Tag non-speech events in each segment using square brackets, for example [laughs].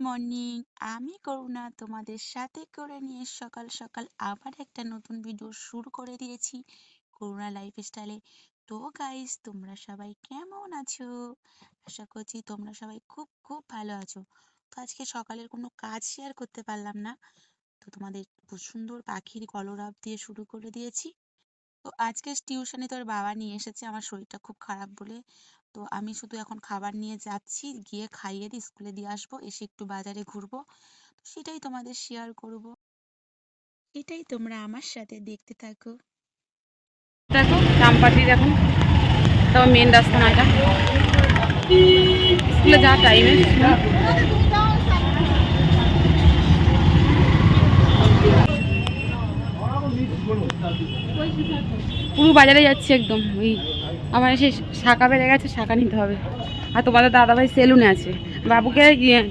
Morning. আমি করুণা তোমাদের সাথে করে নিয়ে সকাল সকাল আবার একটা নতুন ভিডিও শুরু করে দিয়েছি করুণা লাইফস্টাইলে তো গাইস তোমরা সবাই কেমন আছো? আশা করছি তোমরা সবাই খুব খুব ভালো আছো। তো আজকে সকালের কোনো কাজ শেয়ার করতে পারলাম না। তো তোমাদের সুন্দর পাখির কলরব দিয়ে শুরু করে দিয়েছি। তো আজকে টিউশনে তোর বাবা নিয়ে এসেছে, আমার শরীরটা খুব খারাপ বলে তো আমি শুধু এখন খাবার নিয়ে যাচ্ছি গিয়ে খাইয়ে দিয়ে স্কুলে দিয়ে আসব এসে একটু বাজারে ঘুরবো। তো সেটাই তোমাদের শেয়ার করব। এটাই তোমরা আমার সাথে দেখতে থাকো। দেখো চাম্পাটি দেখো তাও মেন রাস্তা না এটা স্কুলে যা টাইমে পুরো বাজারে যাচ্ছি একদম ওই আমার সেই শাখা বেড়ে গেছে, শাখা নিতে হবে। আর তোমাদের দাদাভাই সেলুনে আছে। বাবুকে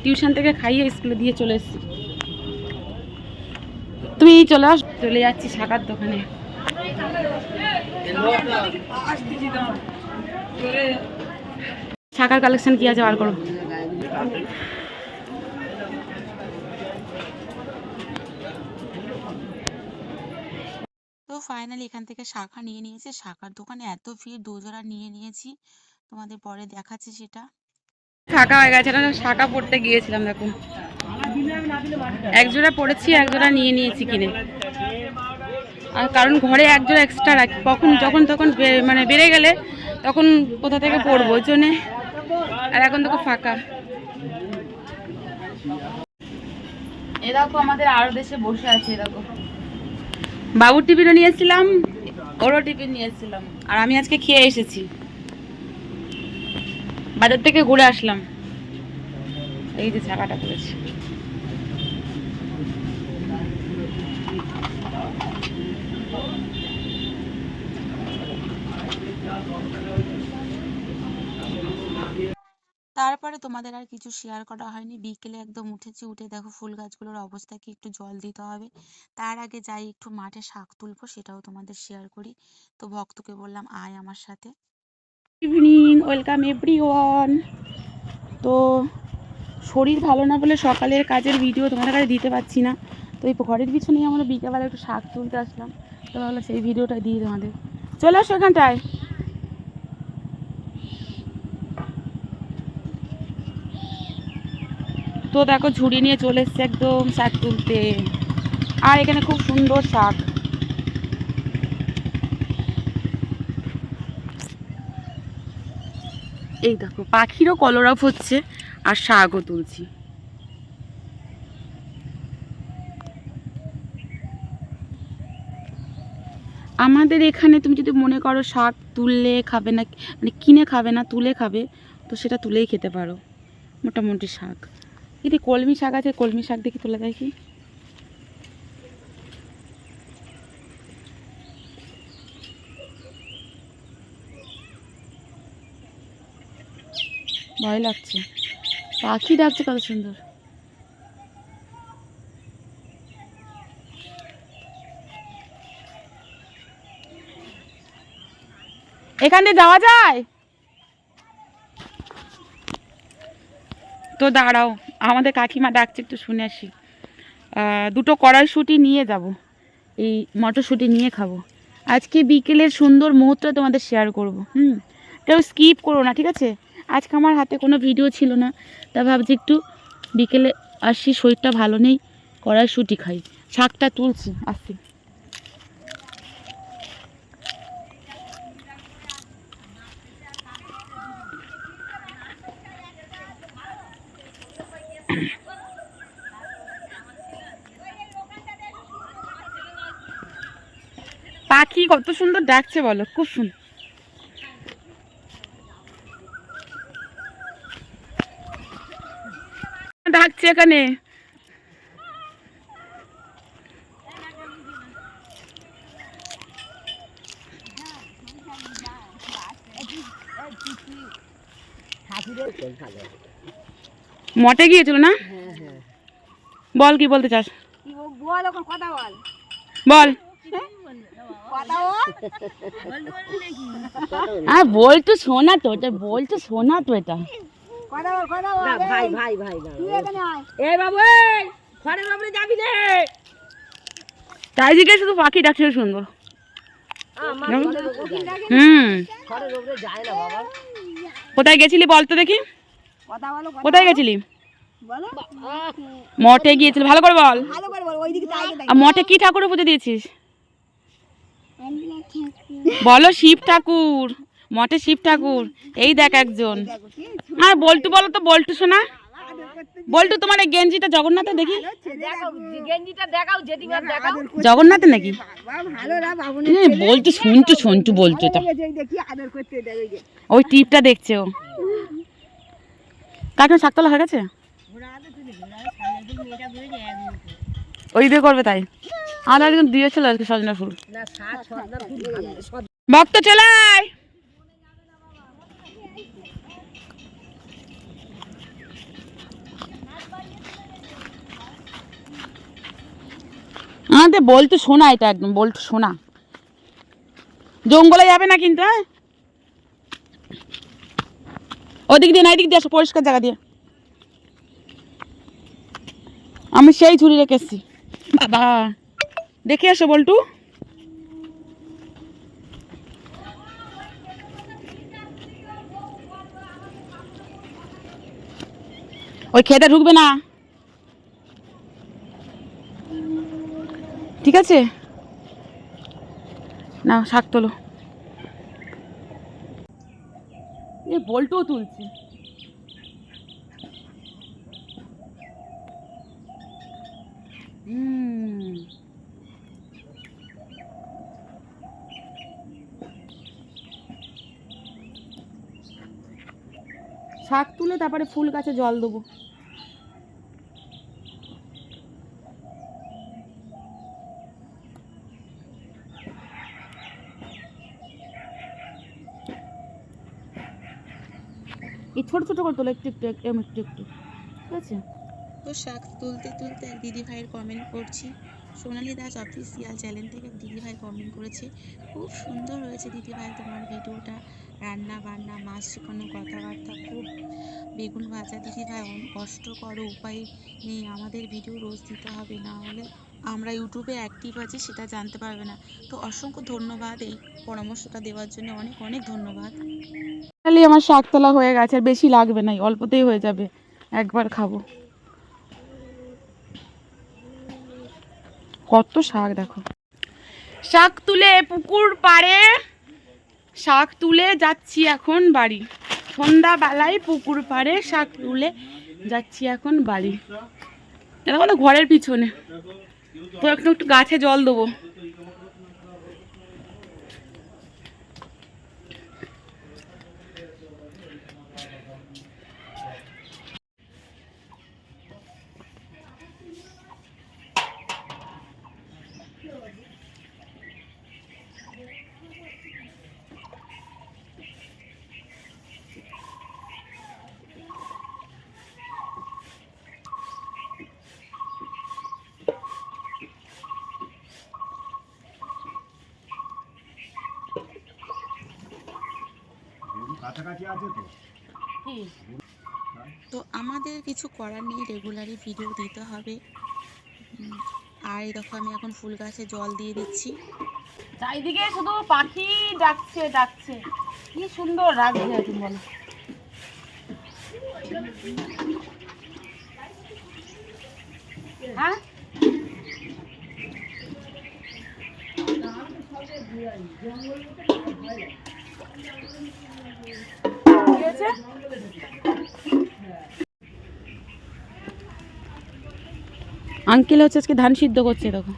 টিউশন থেকে খাইয়ে স্কুলে দিয়ে চলে এসছি। তুমি চলে আস, চলে যাচ্ছি শাখার দোকানে। শাখার কালেকশন কি আছে বার করো তো ফাইনালি এখান থেকে শাখা নিয়ে নিয়েছে। শাখার দোকানে এত ভিড় দুজোড়া নিয়ে নিয়েছি। তোমাদের পরে দেখাচ্ছি সেটা। শাখা হয়ে গেছে না শাখা পড়তে গিয়েছিলাম দেখো। এক জোড়া পড়েছি এক জোড়া নিয়ে নিয়েছি কিনে। আর কারণ ঘরে এক জোড়া এক্সট্রা রাখি। কখন যখন তখন বে- মানে বেড়ে গেলে তখন কোথা থেকে পড়ব ওই জন্যে। আর এখন দেখো ফাঁকা। এরকম আমাদের আরও দেশে বসে আছে এ দেখো। বাবুর টিফিনও নিয়েছিলাম, ওরও টিফিন নিয়েছিলাম, আর আমি আজকে খেয়ে এসেছি। বাজার থেকে ঘুরে আসলাম। এই যে ছাকাটা করেছি তারপরে তোমাদের আর কিছু শেয়ার করা হয়নি। বিকেলে একদম উঠেছি, উঠে দেখো ফুল গাছগুলোর অবস্থা কি, একটু জল দিতে হবে। তার আগে যাই একটু মাঠে শাক তুলবো, সেটাও তোমাদের শেয়ার করি। তো ভক্তকে বললাম, আয় আমার সাথে। ইভিনিং ওয়েলকাম এভরিওয়ান তো শরীর ভালো না বলে সকালের কাজের ভিডিও তোমাদের কাছে দিতে পারছি না। তো এই ঘরের পিছনেই আমরা বিকেলবেলা একটু শাক তুলতে আসলাম। তো সেই ভিডিওটা দিই তোমাদের। চলে আসো এখানটায়। তো দেখো ঝুড়ি নিয়ে চলে এসছে একদম শাক তুলতে। আর এখানে খুব সুন্দর শাক। এই দেখো, পাখিরও কলরব হচ্ছে, আর শাকও তুলছি। আমাদের এখানে তুমি যদি মনে করো শাক তুললে খাবে না মানে কিনে খাবে না, তুলে খাবে, তো সেটা তুলেই খেতে পারো, মোটামুটি শাক। যদি কলমি শাক আছে, কলমি শাক দেখি তুলে দেখি ভয় লাগছে। পাখি ডাকছে কত সুন্দর। এখান যাওয়া যায়? তো দাঁড়াও। আমাদের কাকিমা ডাকছে একটু শুনে আসি। দুটো কড়াইশুঁটি নিয়ে যাব। এই মটরশুঁটি নিয়ে খাব। আজকে বিকেলের সুন্দর মুহূর্ত তোমাদের শেয়ার করব। হুম, কেউ স্কিপ করো না, ঠিক আছে? আজকে আমার হাতে কোনো ভিডিও ছিল না, তা ভাবছি একটু বিকেলে আসি, শরীরটা ভালো নেই, কড়াইশুঁটি খাই। শাকটা তুলছি, আসি। পাখি কত সুন্দর ডাকছে বলো খুব সুন্দর। ডাকছে এখানে। মঠে গিয়েছিল না? বল কি বলতে চাস? বল। [laughs] হ্যাঁ বল তো শোনা তো এটা বল তো শোনা তো এটা। ভাই ভাই ভাই ভাই। তুই এখানে আয়। এই বাবু এই ঘরের যাবি রে চারিদিকে শুধু পাখি ডাকছে যায়। হুম। কোথায় গেছিলি বল তো দেখি? কোথায় গেছিলি? মঠে গিয়েছিলি ভালো করে বল। ভালো করে বল ওইদিকে তাই আর মঠে কি ঠাকুরের পুজো দিয়েছিস? বলো শিব ঠাকুর, মঠে শিব ঠাকুর, এই দেখ একজন। কি আর বল্টু বলো তো, বল্টু শোনা বল্টু, তোমার এই গেঞ্জিটা জগন্নাথে দেখি? জগন্নাথে নাকি? বাবু বলটু, শুনটু দেখ ওই টিপটা দেখছে ও। কাকিমা শাকতলা হয়ে গেছে? ওই দিয়ে করবে তাই। আমাদের একজন দিয়েছিল আজকে সজনা ফুল। ভক্ত চলে আমাদের বলতো শোনা এটা একদম বলতো শোনা জঙ্গলে যাবে না কিন্তু হ্যাঁ? ওদিক দিয়ে না, এদিক দিয়ে আসো, পরিষ্কার জায়গা দিয়ে। আমি সেই ঝুড়ি রেখেছি বাবা, দেখে আসো বল্টু। ওই খেতে ঢুকবে না। ঠিক আছে? না শাক তোলো। এ বল্টও তুলছে। হুম শাক তুলে তারপরে ফুল গাছে জল দেবো। এই ছোট ছোট করে তোলো, একটু একটু একটু একটু ঠিক আছে? তো শাক তুলতে তুলতে এক দিদি ভাইয়ের কমেন্ট করছি। সোনালী দাস অফিসিয়াল চ্যানেল থেকে দিদি ভাই কমেন্ট করেছে। খুব সুন্দর হয়েছে দিদি ভাই তোমার ভিডিওটা রান্না বান্না, মাছ শেখানো, কথাবার্তা খুব বেগুন ভাজা দিদি ভাই অনেক কষ্ট করো, উপায় নেই, আমাদের ভিডিও রোজ দিতে হবে, না হলে আমরা ইউটিউবে অ্যাক্টিভ আছি, সেটা জানতে পারবে না। তো অসংখ্য ধন্যবাদ এই পরামর্শটা দেওয়ার জন্য, অনেক অনেক ধন্যবাদ। তাহলে আমার শাক তোলা হয়ে গেছে, আর বেশি লাগবে না অল্পতেই হয়ে যাবে, একবার খাব। কত শাক দেখো। শাক তুলে পুকুর পাড়ে শাক তুলে যাচ্ছি এখন বাড়ি। সন্ধ্যাবেলায় পুকুর পাড়ে শাক তুলে যাচ্ছি এখন বাড়ি। এটা বলো ঘরের পিছনে। তো একটু একটু গাছে জল দেবো। কাছাকাছি আছে তো? তো আমাদের কিছু করার নেই রেগুলারই ভিডিও দিতে হবে। আর এই দেখো আমি এখন ফুল গাছে জল দিয়ে দিচ্ছি। চারিদিকে শুধু পাখি ডাকছে ডাকছে। কি সুন্দর রাখছে এখন বলো। হ্যাঁ? কি হয়েছে? আঙ্কেল হচ্ছে আজকে ধান সিদ্ধ করছে, দেখো।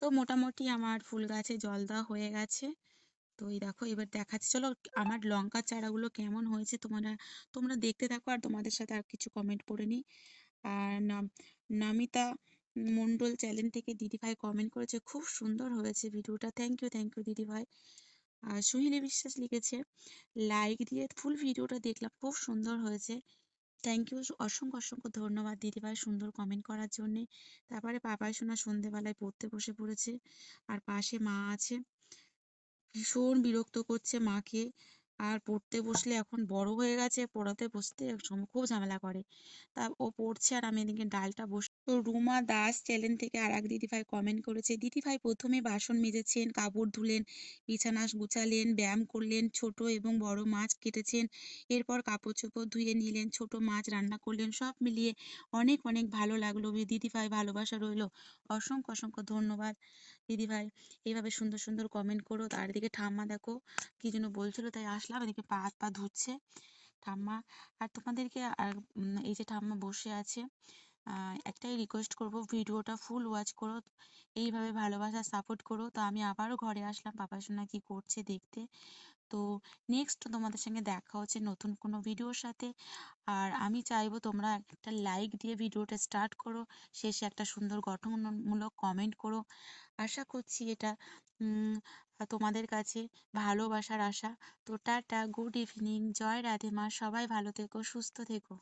তো মোটামুটি আমার ফুল গাছে জল দেওয়া হয়ে গেছে। তো এই দেখো, এবার দেখাচ্ছি। চলো, আমার লঙ্কার চারাগুলো কেমন হয়েছে তোমরা তোমরা দেখতে থাকো আর তোমাদের সাথে আর কিছু কমেন্ট পড়ে নিই। আর নামিতা মণ্ডল চ্যানেল থেকে দিদিভাই কমেন্ট করেছে। খুব সুন্দর হয়েছে ভিডিওটা থ্যাংক ইউ থ্যাংক ইউ দিদিভাই। আর সুহিলি বিশ্বাস লিখেছে লাইক দিয়ে ফুল ভিডিওটা দেখলাম। খুব সুন্দর হয়েছে। থ্যাংক ইউ অসংখ্য অসংখ্য ধন্যবাদ দিদিভাই সুন্দর কমেন্ট করার জন্যে। তারপরে পাপাই সোনা সন্ধেবেলায় পড়তে বসে পড়েছে। আর পাশে মা আছে। ভীষণ বিরক্ত করছে মাকে। আর পড়তে বসলে এখন বড় হয়ে গেছে, পড়াতে বসতে খুব ঝামেলা করে। তা ও পড়ছে আর আমি এদিকে ডালটা বস, তো রুমা দাস চ্যানেল থেকে আর এক দিদিভাই কমেন্ট করেছে, দিদিভাই প্রথমে বাসন মেজেছেন, কাপড় ধুলেন, বিছানা গুছালেন, ব্যায়াম করলেন, ছোট এবং বড় মাছ কেটেছেন, এরপর কাপড় চোপড় ধুয়ে নিলেন, ছোট মাছ রান্না করলেন, সব মিলিয়ে অনেক অনেক ভালো লাগল দিদিভাই ভালোবাসা রইল। অসংখ্য অসংখ্য ধন্যবাদ দিদিভাই। এইভাবে সুন্দর সুন্দর কমেন্ট করো, তার দিকে ঠাম্মা দেখো কি যেন বলছিল, তাই আসলাম, এদিকে পা হাত পা ধুচ্ছে ঠাম্মা। আর তোমাদেরকে আর এই যে ঠাম্মা বসে আছে একটাই রিকোয়েস্ট করব, ভিডিওটা ফুল ওয়াচ করো, এইভাবে ভালোবাসা সাপোর্ট করো। তো আমি আবারও ঘরে আসলাম পাপার সোনা কি করছে দেখতে। তো নেক্সট তোমাদের সঙ্গে দেখা হচ্ছে নতুন কোনো ভিডিওর সাথে। আর আমি চাইব তোমরা একটা লাইক দিয়ে ভিডিওটা স্টার্ট করো, শেষে একটা সুন্দর গঠনমূলক কমেন্ট করো। আশা করছি এটা তোমাদের কাছে ভালোবাসার আশা। তো টাটা গুড ইভিনিং জয় রাধে মা, সবাই ভালো থেকো, সুস্থ থেকো।